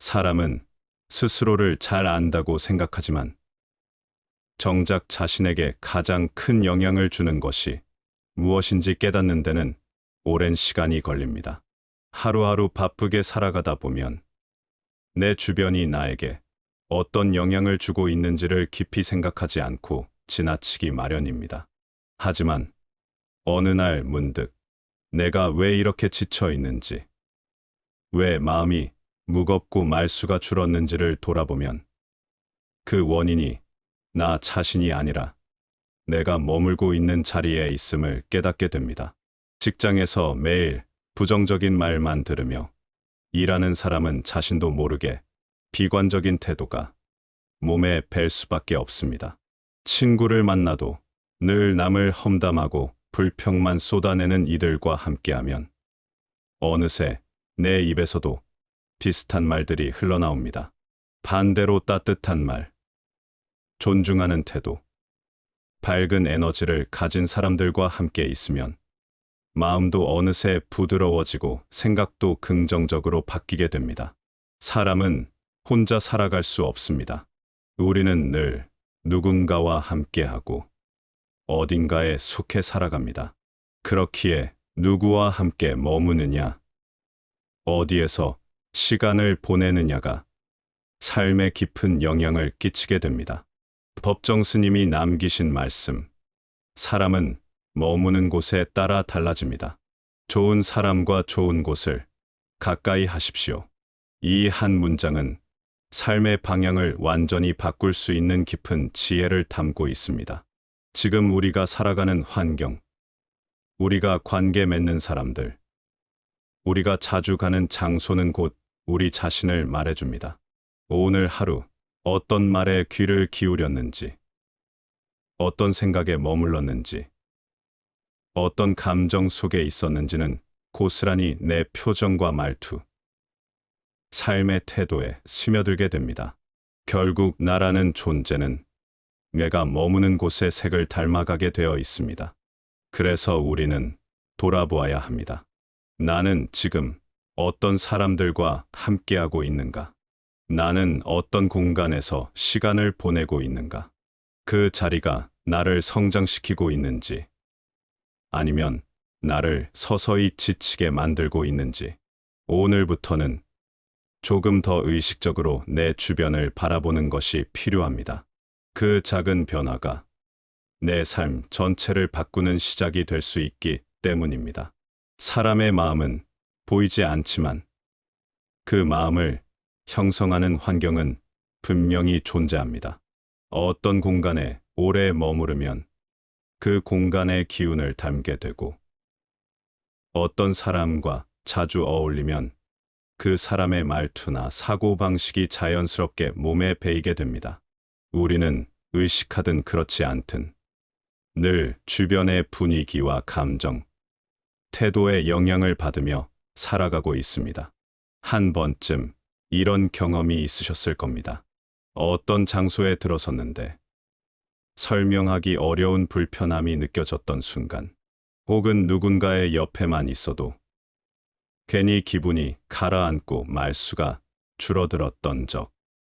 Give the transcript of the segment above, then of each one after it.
사람은 스스로를 잘 안다고 생각하지만 정작 자신에게 가장 큰 영향을 주는 것이 무엇인지 깨닫는 데는 오랜 시간이 걸립니다. 하루하루 바쁘게 살아가다 보면 내 주변이 나에게 어떤 영향을 주고 있는지를 깊이 생각하지 않고 지나치기 마련입니다. 하지만 어느 날 문득 내가 왜 이렇게 지쳐 있는지, 왜 마음이 무겁고 말수가 줄었는지를 돌아보면 그 원인이 나 자신이 아니라 내가 머물고 있는 자리에 있음을 깨닫게 됩니다. 직장에서 매일 부정적인 말만 들으며 일하는 사람은 자신도 모르게 비관적인 태도가 몸에 뵐 수밖에 없습니다. 친구를 만나도 늘 남을 험담하고 불평만 쏟아내는 이들과 함께하면 어느새 내 입에서도 비슷한 말들이 흘러나옵니다. 반대로 따뜻한 말, 존중하는 태도, 밝은 에너지를 가진 사람들과 함께 있으면 마음도 어느새 부드러워지고 생각도 긍정적으로 바뀌게 됩니다. 사람은 혼자 살아갈 수 없습니다. 우리는 늘 누군가와 함께하고 어딘가에 속해 살아갑니다. 그렇기에 누구와 함께 머무느냐, 어디에서 시간을 보내느냐가 삶에 깊은 영향을 끼치게 됩니다. 법정 스님이 남기신 말씀. 사람은 머무는 곳에 따라 달라집니다. 좋은 사람과 좋은 곳을 가까이 하십시오. 이 한 문장은 삶의 방향을 완전히 바꿀 수 있는 깊은 지혜를 담고 있습니다. 지금 우리가 살아가는 환경, 우리가 관계 맺는 사람들, 우리가 자주 가는 장소는 곧 우리 자신을 말해줍니다. 오늘 하루 어떤 말에 귀를 기울였는지, 어떤 생각에 머물렀는지, 어떤 감정 속에 있었는지는 고스란히 내 표정과 말투, 삶의 태도에 스며들게 됩니다. 결국 나라는 존재는 내가 머무는 곳의 색을 닮아가게 되어 있습니다. 그래서 우리는 돌아보아야 합니다. 나는 지금 어떤 사람들과 함께하고 있는가? 나는 어떤 공간에서 시간을 보내고 있는가? 그 자리가 나를 성장시키고 있는지, 아니면 나를 서서히 지치게 만들고 있는지, 오늘부터는 조금 더 의식적으로 내 주변을 바라보는 것이 필요합니다. 그 작은 변화가 내 삶 전체를 바꾸는 시작이 될 수 있기 때문입니다. 사람의 마음은 보이지 않지만 그 마음을 형성하는 환경은 분명히 존재합니다. 어떤 공간에 오래 머무르면 그 공간의 기운을 담게 되고 어떤 사람과 자주 어울리면 그 사람의 말투나 사고방식이 자연스럽게 몸에 배이게 됩니다. 우리는 의식하든 그렇지 않든 늘 주변의 분위기와 감정, 태도의 영향을 받으며 살아가고 있습니다. 한 번쯤 이런 경험이 있으셨을 겁니다. 어떤 장소에 들어섰는데 설명하기 어려운 불편함이 느껴졌던 순간, 혹은 누군가의 옆에만 있어도 괜히 기분이 가라앉고 말수가 줄어들었던 적.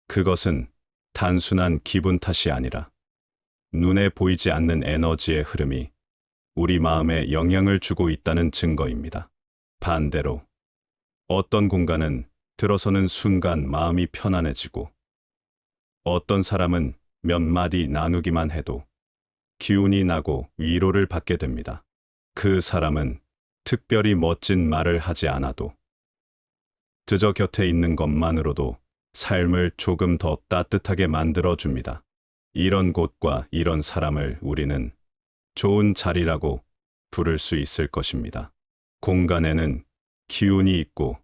그것은 단순한 기분 탓이 아니라 눈에 보이지 않는 에너지의 흐름이 우리 마음에 영향을 주고 있다는 증거입니다. 반대로 어떤 공간은 들어서는 순간 마음이 편안해지고 어떤 사람은 몇 마디 나누기만 해도 기운이 나고 위로를 받게 됩니다. 그 사람은 특별히 멋진 말을 하지 않아도 그저 곁에 있는 것만으로도 삶을 조금 더 따뜻하게 만들어 줍니다. 이런 곳과 이런 사람을 우리는 좋은 자리라고 부를 수 있을 것입니다. 공간에는 기운이 있고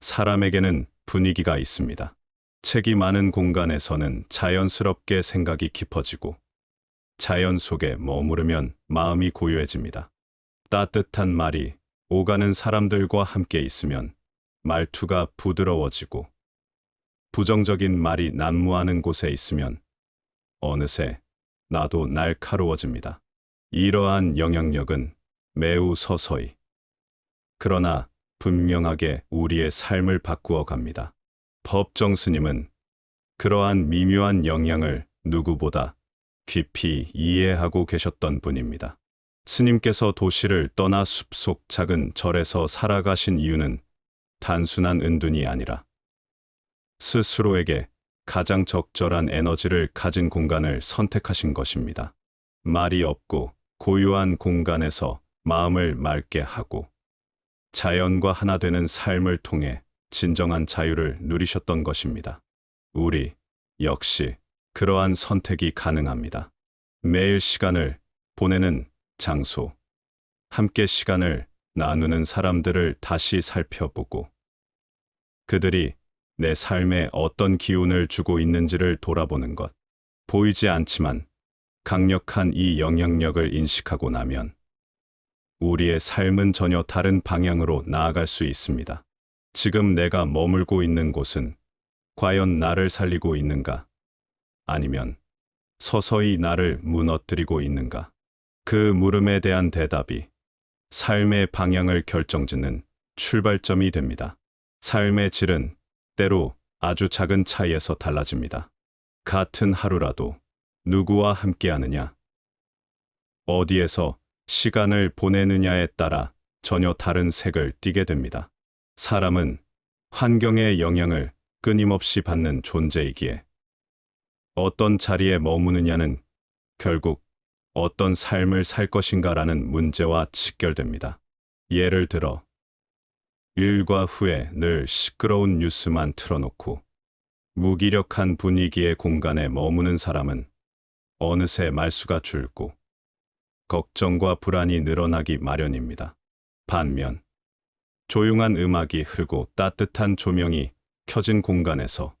사람에게는 분위기가 있습니다. 책이 많은 공간에서는 자연스럽게 생각이 깊어지고 자연 속에 머무르면 마음이 고요해집니다. 따뜻한 말이 오가는 사람들과 함께 있으면 말투가 부드러워지고 부정적인 말이 난무하는 곳에 있으면 어느새 나도 날카로워집니다. 이러한 영향력은 매우 서서히 그러나 분명하게 우리의 삶을 바꾸어 갑니다. 법정 스님은 그러한 미묘한 영향을 누구보다 깊이 이해하고 계셨던 분입니다. 스님께서 도시를 떠나 숲속 작은 절에서 살아가신 이유는 단순한 은둔이 아니라 스스로에게 가장 적절한 에너지를 가진 공간을 선택하신 것입니다. 말이 없고 고요한 공간에서 마음을 맑게 하고 자연과 하나 되는 삶을 통해 진정한 자유를 누리셨던 것입니다. 우리 역시 그러한 선택이 가능합니다. 매일 시간을 보내는 장소, 함께 시간을 나누는 사람들을 다시 살펴보고 그들이 내 삶에 어떤 기운을 주고 있는지를 돌아보는 것. 보이지 않지만 강력한 이 영향력을 인식하고 나면 우리의 삶은 전혀 다른 방향으로 나아갈 수 있습니다. 지금 내가 머물고 있는 곳은 과연 나를 살리고 있는가? 아니면 서서히 나를 무너뜨리고 있는가? 그 물음에 대한 대답이 삶의 방향을 결정짓는 출발점이 됩니다. 삶의 질은 때로 아주 작은 차이에서 달라집니다. 같은 하루라도 누구와 함께하느냐, 어디에서 시간을 보내느냐에 따라 전혀 다른 색을 띠게 됩니다. 사람은 환경의 영향을 끊임없이 받는 존재이기에 어떤 자리에 머무느냐는 결국 어떤 삶을 살 것인가라는 문제와 직결됩니다. 예를 들어, 일과 후에 늘 시끄러운 뉴스만 틀어놓고 무기력한 분위기의 공간에 머무는 사람은 어느새 말수가 줄고 걱정과 불안이 늘어나기 마련입니다. 반면 조용한 음악이 흐르고 따뜻한 조명이 켜진 공간에서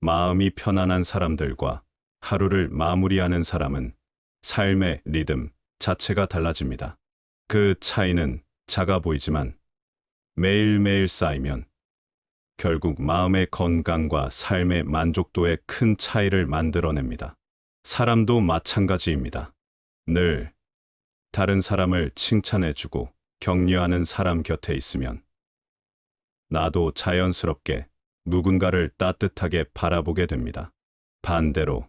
마음이 편안한 사람들과 하루를 마무리하는 사람은 삶의 리듬 자체가 달라집니다. 그 차이는 작아 보이지만 매일매일 쌓이면 결국 마음의 건강과 삶의 만족도에 큰 차이를 만들어냅니다. 사람도 마찬가지입니다. 늘 다른 사람을 칭찬해주고 격려하는 사람 곁에 있으면 나도 자연스럽게 누군가를 따뜻하게 바라보게 됩니다. 반대로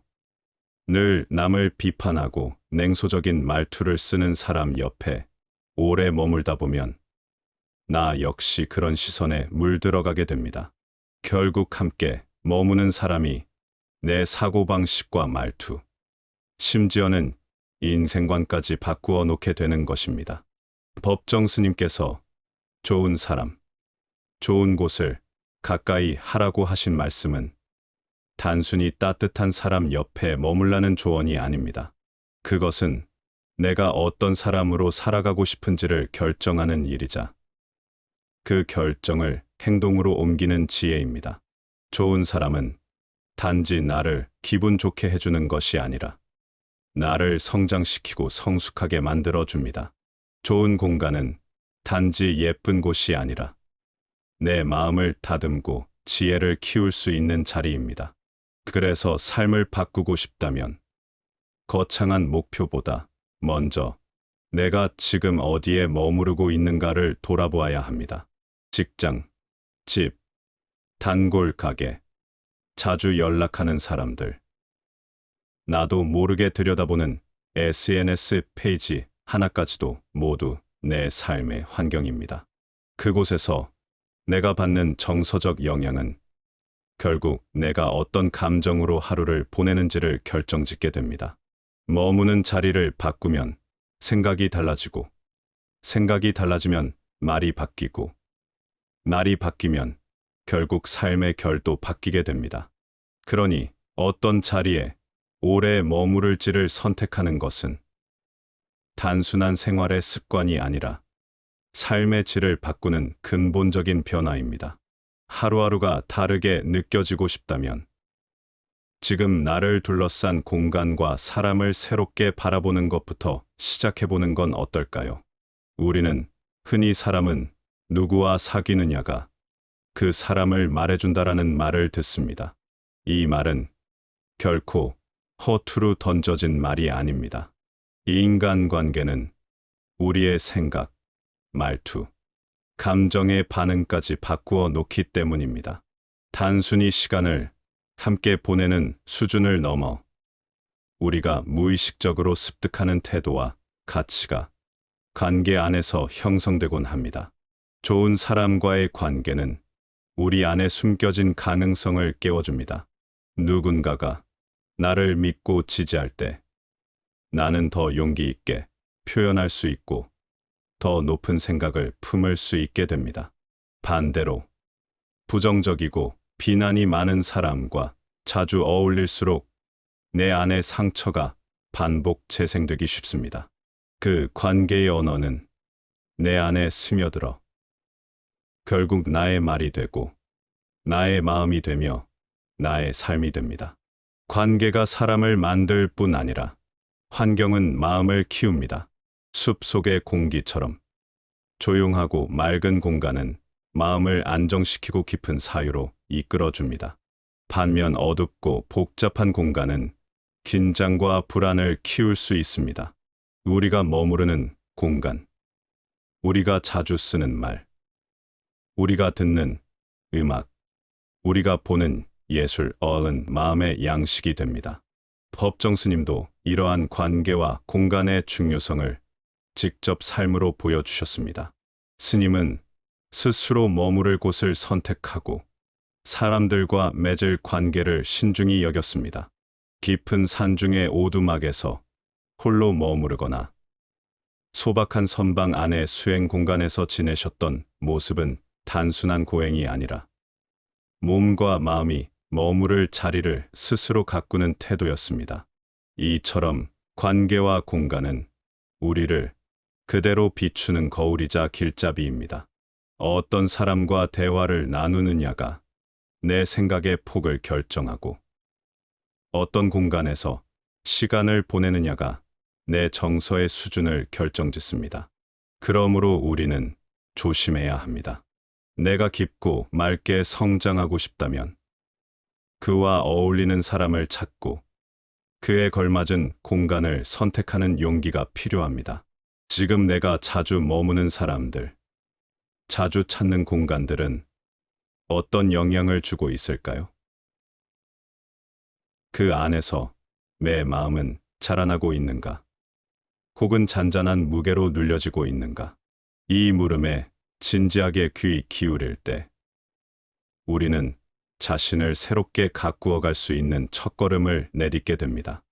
늘 남을 비판하고 냉소적인 말투를 쓰는 사람 옆에 오래 머물다 보면 나 역시 그런 시선에 물들어가게 됩니다. 결국 함께 머무는 사람이 내 사고방식과 말투, 심지어는 인생관까지 바꾸어 놓게 되는 것입니다. 법정 스님께서 좋은 사람, 좋은 곳을 가까이 하라고 하신 말씀은 단순히 따뜻한 사람 옆에 머물라는 조언이 아닙니다. 그것은 내가 어떤 사람으로 살아가고 싶은지를 결정하는 일이자 그 결정을 행동으로 옮기는 지혜입니다. 좋은 사람은 단지 나를 기분 좋게 해주는 것이 아니라 나를 성장시키고 성숙하게 만들어 줍니다. 좋은 공간은 단지 예쁜 곳이 아니라 내 마음을 다듬고 지혜를 키울 수 있는 자리입니다. 그래서 삶을 바꾸고 싶다면 거창한 목표보다 먼저 내가 지금 어디에 머무르고 있는가를 돌아보아야 합니다. 직장, 집, 단골 가게, 자주 연락하는 사람들, 나도 모르게 들여다보는 SNS 페이지 하나까지도 모두 내 삶의 환경입니다. 그곳에서 내가 받는 정서적 영향은 결국 내가 어떤 감정으로 하루를 보내는지를 결정짓게 됩니다. 머무는 자리를 바꾸면 생각이 달라지고, 생각이 달라지면 말이 바뀌고, 말이 바뀌면 결국 삶의 결도 바뀌게 됩니다. 그러니 어떤 자리에 오래 머무를지를 선택하는 것은 단순한 생활의 습관이 아니라 삶의 질을 바꾸는 근본적인 변화입니다. 하루하루가 다르게 느껴지고 싶다면 지금 나를 둘러싼 공간과 사람을 새롭게 바라보는 것부터 시작해보는 건 어떨까요? 우리는 흔히 사람은 누구와 사귀느냐가 그 사람을 말해준다라는 말을 듣습니다. 이 말은 결코 허투루 던져진 말이 아닙니다. 인간관계는 우리의 생각, 말투, 감정의 반응까지 바꾸어 놓기 때문입니다. 단순히 시간을 함께 보내는 수준을 넘어 우리가 무의식적으로 습득하는 태도와 가치가 관계 안에서 형성되곤 합니다. 좋은 사람과의 관계는 우리 안에 숨겨진 가능성을 깨워줍니다. 누군가가 나를 믿고 지지할 때 나는 더 용기 있게 표현할 수 있고 더 높은 생각을 품을 수 있게 됩니다. 반대로 부정적이고 비난이 많은 사람과 자주 어울릴수록 내 안의 상처가 반복 재생되기 쉽습니다. 그 관계의 언어는 내 안에 스며들어 결국 나의 말이 되고 나의 마음이 되며 나의 삶이 됩니다. 관계가 사람을 만들 뿐 아니라 환경은 마음을 키웁니다. 숲 속의 공기처럼 조용하고 맑은 공간은 마음을 안정시키고 깊은 사유로 이끌어줍니다. 반면 어둡고 복잡한 공간은 긴장과 불안을 키울 수 있습니다. 우리가 머무르는 공간, 우리가 자주 쓰는 말, 우리가 듣는 음악, 우리가 보는 예술, 어은 마음의 양식이 됩니다. 법정 스님도 이러한 관계와 공간의 중요성을 직접 삶으로 보여주셨습니다. 스님은 스스로 머무를 곳을 선택하고 사람들과 맺을 관계를 신중히 여겼습니다. 깊은 산중의 오두막에서 홀로 머무르거나 소박한 선방 안의 수행 공간에서 지내셨던 모습은 단순한 고행이 아니라 몸과 마음이 머무를 자리를 스스로 가꾸는 태도였습니다. 이처럼 관계와 공간은 우리를 그대로 비추는 거울이자 길잡이입니다. 어떤 사람과 대화를 나누느냐가 내 생각의 폭을 결정하고 어떤 공간에서 시간을 보내느냐가 내 정서의 수준을 결정짓습니다. 그러므로 우리는 조심해야 합니다. 내가 깊고 맑게 성장하고 싶다면 그와 어울리는 사람을 찾고 그에 걸맞은 공간을 선택하는 용기가 필요합니다. 지금 내가 자주 머무는 사람들, 자주 찾는 공간들은 어떤 영향을 주고 있을까요? 그 안에서 내 마음은 자라나고 있는가? 혹은 잔잔한 무게로 눌려지고 있는가? 이 물음에 진지하게 귀 기울일 때 우리는 자신을 새롭게 가꾸어 갈 수 있는 첫걸음을 내딛게 됩니다.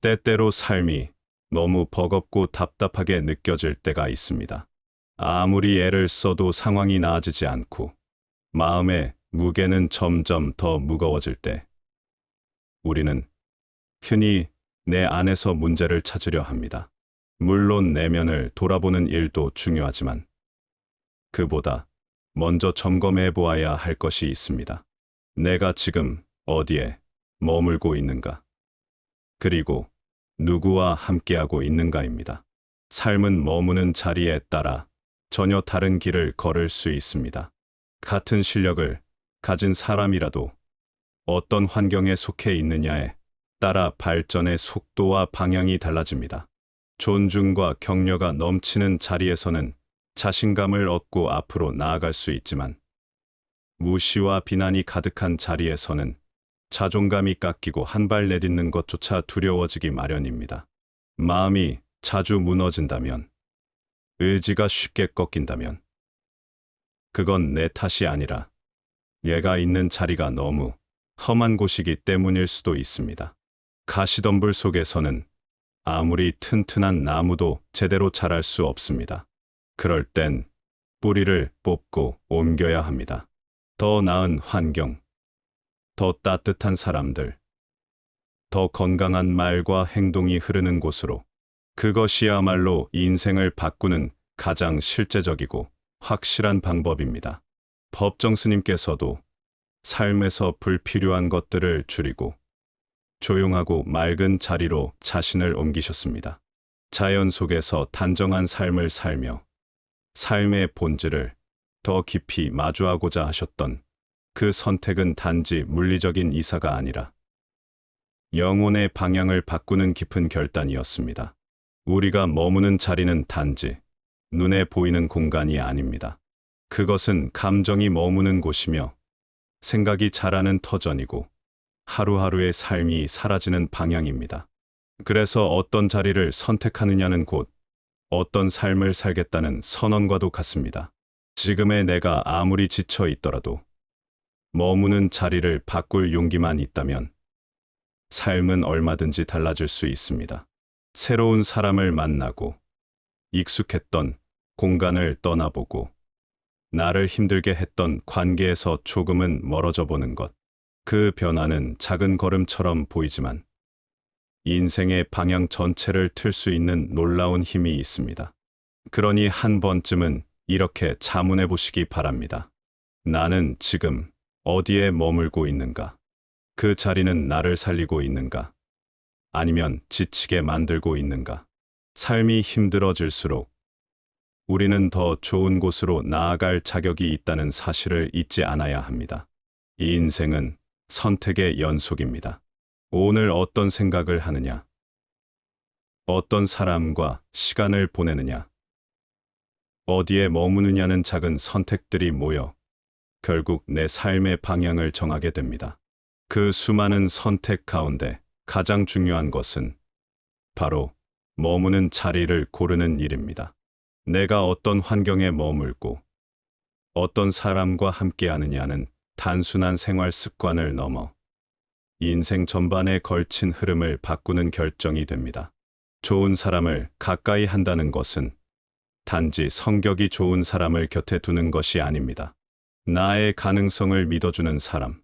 때때로 삶이 너무 버겁고 답답하게 느껴질 때가 있습니다. 아무리 애를 써도 상황이 나아지지 않고 마음의 무게는 점점 더 무거워질 때 우리는 흔히 내 안에서 문제를 찾으려 합니다. 물론 내면을 돌아보는 일도 중요하지만 그보다 먼저 점검해 보아야 할 것이 있습니다. 내가 지금 어디에 머물고 있는가? 그리고 누구와 함께하고 있는가입니다. 삶은 머무는 자리에 따라 전혀 다른 길을 걸을 수 있습니다. 같은 실력을 가진 사람이라도 어떤 환경에 속해 있느냐에 따라 발전의 속도와 방향이 달라집니다. 존중과 격려가 넘치는 자리에서는 자신감을 얻고 앞으로 나아갈 수 있지만 무시와 비난이 가득한 자리에서는 자존감이 깎이고 한 발 내딛는 것조차 두려워지기 마련입니다. 마음이 자주 무너진다면, 의지가 쉽게 꺾인다면, 그건 내 탓이 아니라 얘가 있는 자리가 너무 험한 곳이기 때문일 수도 있습니다. 가시덤불 속에서는 아무리 튼튼한 나무도 제대로 자랄 수 없습니다. 그럴 땐 뿌리를 뽑고 옮겨야 합니다. 더 나은 환경, 더 따뜻한 사람들, 더 건강한 말과 행동이 흐르는 곳으로 그것이야말로 인생을 바꾸는 가장 실제적이고 확실한 방법입니다. 법정 스님께서도 삶에서 불필요한 것들을 줄이고 조용하고 맑은 자리로 자신을 옮기셨습니다. 자연 속에서 단정한 삶을 살며 삶의 본질을 더 깊이 마주하고자 하셨던 그 선택은 단지 물리적인 이사가 아니라 영혼의 방향을 바꾸는 깊은 결단이었습니다. 우리가 머무는 자리는 단지 눈에 보이는 공간이 아닙니다. 그것은 감정이 머무는 곳이며 생각이 자라는 터전이고 하루하루의 삶이 사라지는 방향입니다. 그래서 어떤 자리를 선택하느냐는 곧 어떤 삶을 살겠다는 선언과도 같습니다. 지금의 내가 아무리 지쳐 있더라도 머무는 자리를 바꿀 용기만 있다면 삶은 얼마든지 달라질 수 있습니다. 새로운 사람을 만나고 익숙했던 공간을 떠나보고 나를 힘들게 했던 관계에서 조금은 멀어져 보는 것. 그 변화는 작은 걸음처럼 보이지만 인생의 방향 전체를 틀 수 있는 놀라운 힘이 있습니다. 그러니 한 번쯤은 이렇게 자문해 보시기 바랍니다. 나는 지금 어디에 머물고 있는가? 그 자리는 나를 살리고 있는가? 아니면 지치게 만들고 있는가? 삶이 힘들어질수록 우리는 더 좋은 곳으로 나아갈 자격이 있다는 사실을 잊지 않아야 합니다. 이 인생은 선택의 연속입니다. 오늘 어떤 생각을 하느냐? 어떤 사람과 시간을 보내느냐? 어디에 머무느냐는 작은 선택들이 모여 결국 내 삶의 방향을 정하게 됩니다. 그 수많은 선택 가운데 가장 중요한 것은 바로 머무는 자리를 고르는 일입니다. 내가 어떤 환경에 머물고 어떤 사람과 함께 하느냐는 단순한 생활 습관을 넘어 인생 전반에 걸친 흐름을 바꾸는 결정이 됩니다. 좋은 사람을 가까이 한다는 것은 단지 성격이 좋은 사람을 곁에 두는 것이 아닙니다. 나의 가능성을 믿어주는 사람,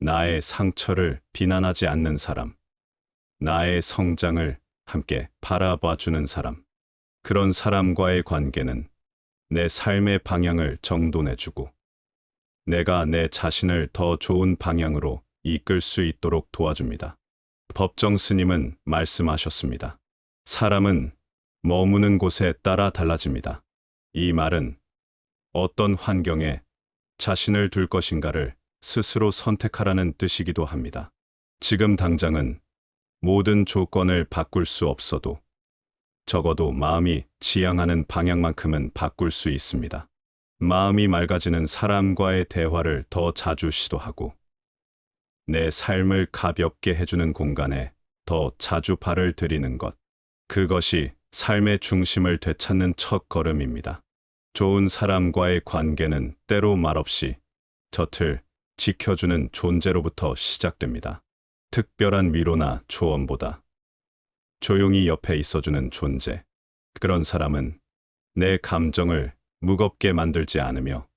나의 상처를 비난하지 않는 사람, 나의 성장을 함께 바라봐 주는 사람. 그런 사람과의 관계는 내 삶의 방향을 정돈해주고 내가 내 자신을 더 좋은 방향으로 이끌 수 있도록 도와줍니다. 법정 스님은 말씀하셨습니다. 사람은 머무는 곳에 따라 달라집니다. 이 말은 어떤 환경에 자신을 둘 것인가를 스스로 선택하라는 뜻이기도 합니다. 지금 당장은 모든 조건을 바꿀 수 없어도 적어도 마음이 지향하는 방향만큼은 바꿀 수 있습니다. 마음이 맑아지는 사람과의 대화를 더 자주 시도하고 내 삶을 가볍게 해주는 공간에 더 자주 발을 들이는 것. 그것이 삶의 중심을 되찾는 첫 걸음입니다. 좋은 사람과의 관계는 때로 말없이 곁을 지켜주는 존재로부터 시작됩니다. 특별한 위로나 조언보다 조용히 옆에 있어주는 존재. 그런 사람은 내 감정을 무겁게 만들지 않으며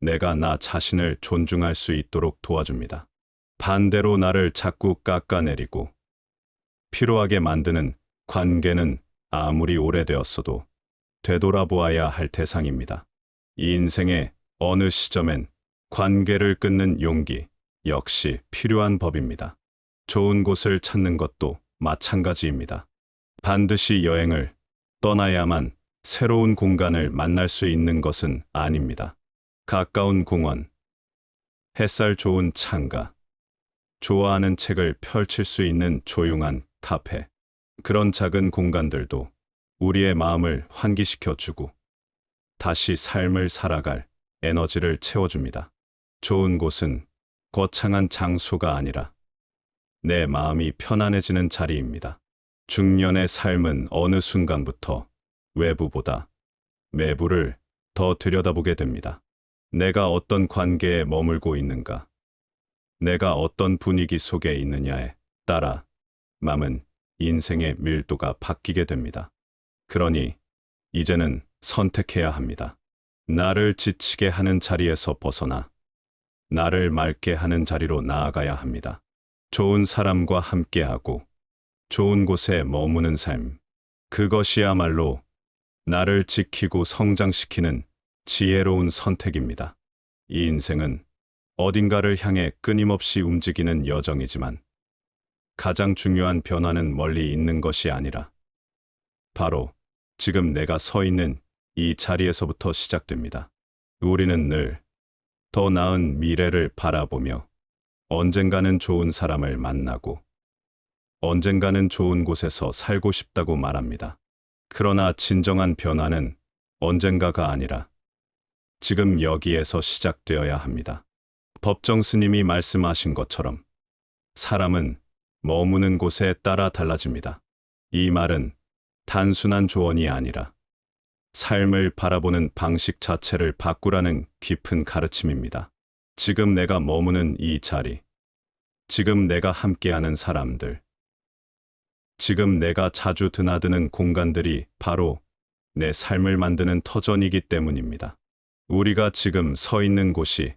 내가 나 자신을 존중할 수 있도록 도와줍니다. 반대로 나를 자꾸 깎아내리고 피로하게 만드는 관계는 아무리 오래되었어도 되돌아보아야 할 대상입니다. 이 인생의 어느 시점엔 관계를 끊는 용기 역시 필요한 법입니다. 좋은 곳을 찾는 것도 마찬가지입니다. 반드시 여행을 떠나야만 새로운 공간을 만날 수 있는 것은 아닙니다. 가까운 공원, 햇살 좋은 창가, 좋아하는 책을 펼칠 수 있는 조용한 카페, 그런 작은 공간들도 우리의 마음을 환기시켜 주고 다시 삶을 살아갈 에너지를 채워줍니다. 좋은 곳은 거창한 장소가 아니라 내 마음이 편안해지는 자리입니다. 중년의 삶은 어느 순간부터 외부보다 내부를 더 들여다보게 됩니다. 내가 어떤 관계에 머물고 있는가, 내가 어떤 분위기 속에 있느냐에 따라 마음은 인생의 밀도가 바뀌게 됩니다. 그러니 이제는 선택해야 합니다. 나를 지치게 하는 자리에서 벗어나 나를 맑게 하는 자리로 나아가야 합니다. 좋은 사람과 함께하고 좋은 곳에 머무는 삶. 그것이야말로 나를 지키고 성장시키는 지혜로운 선택입니다. 이 인생은 어딘가를 향해 끊임없이 움직이는 여정이지만 가장 중요한 변화는 멀리 있는 것이 아니라 바로 지금 내가 서 있는 이 자리에서부터 시작됩니다. 우리는 늘 더 나은 미래를 바라보며 언젠가는 좋은 사람을 만나고 언젠가는 좋은 곳에서 살고 싶다고 말합니다. 그러나 진정한 변화는 언젠가가 아니라 지금 여기에서 시작되어야 합니다. 법정 스님이 말씀하신 것처럼 사람은 머무는 곳에 따라 달라집니다. 이 말은 단순한 조언이 아니라 삶을 바라보는 방식 자체를 바꾸라는 깊은 가르침입니다. 지금 내가 머무는 이 자리, 지금 내가 함께하는 사람들, 지금 내가 자주 드나드는 공간들이 바로 내 삶을 만드는 터전이기 때문입니다. 우리가 지금 서 있는 곳이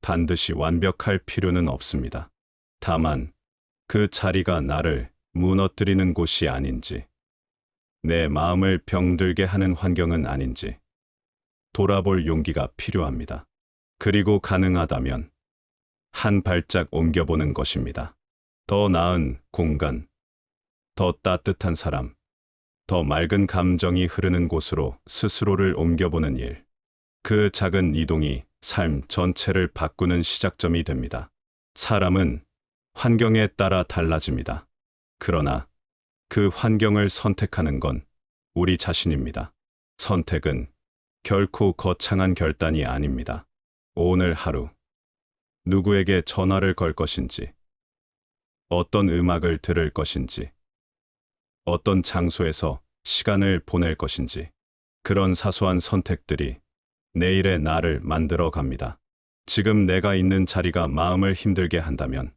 반드시 완벽할 필요는 없습니다. 다만 그 자리가 나를 무너뜨리는 곳이 아닌지, 내 마음을 병들게 하는 환경은 아닌지 돌아볼 용기가 필요합니다. 그리고 가능하다면 한 발짝 옮겨보는 것입니다. 더 나은 공간, 더 따뜻한 사람, 더 맑은 감정이 흐르는 곳으로 스스로를 옮겨보는 일. 그 작은 이동이 삶 전체를 바꾸는 시작점이 됩니다. 사람은 환경에 따라 달라집니다. 그러나 그 환경을 선택하는 건 우리 자신입니다. 선택은 결코 거창한 결단이 아닙니다. 오늘 하루 누구에게 전화를 걸 것인지, 어떤 음악을 들을 것인지, 어떤 장소에서 시간을 보낼 것인지, 그런 사소한 선택들이 내일의 나를 만들어 갑니다. 지금 내가 있는 자리가 마음을 힘들게 한다면,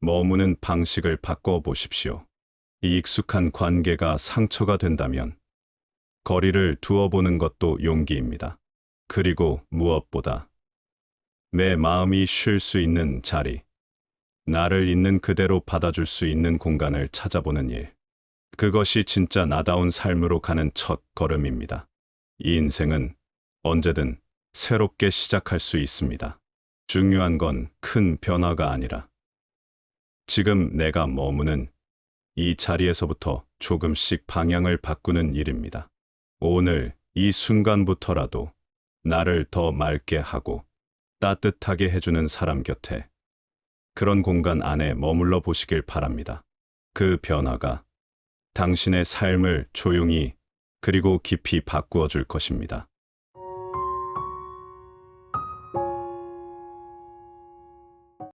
머무는 방식을 바꿔 보십시오. 이 익숙한 관계가 상처가 된다면, 거리를 두어 보는 것도 용기입니다. 그리고 무엇보다, 내 마음이 쉴 수 있는 자리, 나를 있는 그대로 받아줄 수 있는 공간을 찾아보는 일. 그것이 진짜 나다운 삶으로 가는 첫 걸음입니다. 이 인생은 언제든 새롭게 시작할 수 있습니다. 중요한 건 큰 변화가 아니라 지금 내가 머무는 이 자리에서부터 조금씩 방향을 바꾸는 일입니다. 오늘 이 순간부터라도 나를 더 맑게 하고 따뜻하게 해주는 사람 곁에 그런 공간 안에 머물러 보시길 바랍니다. 그 변화가 당신의 삶을 조용히 그리고 깊이 바꾸어 줄 것입니다.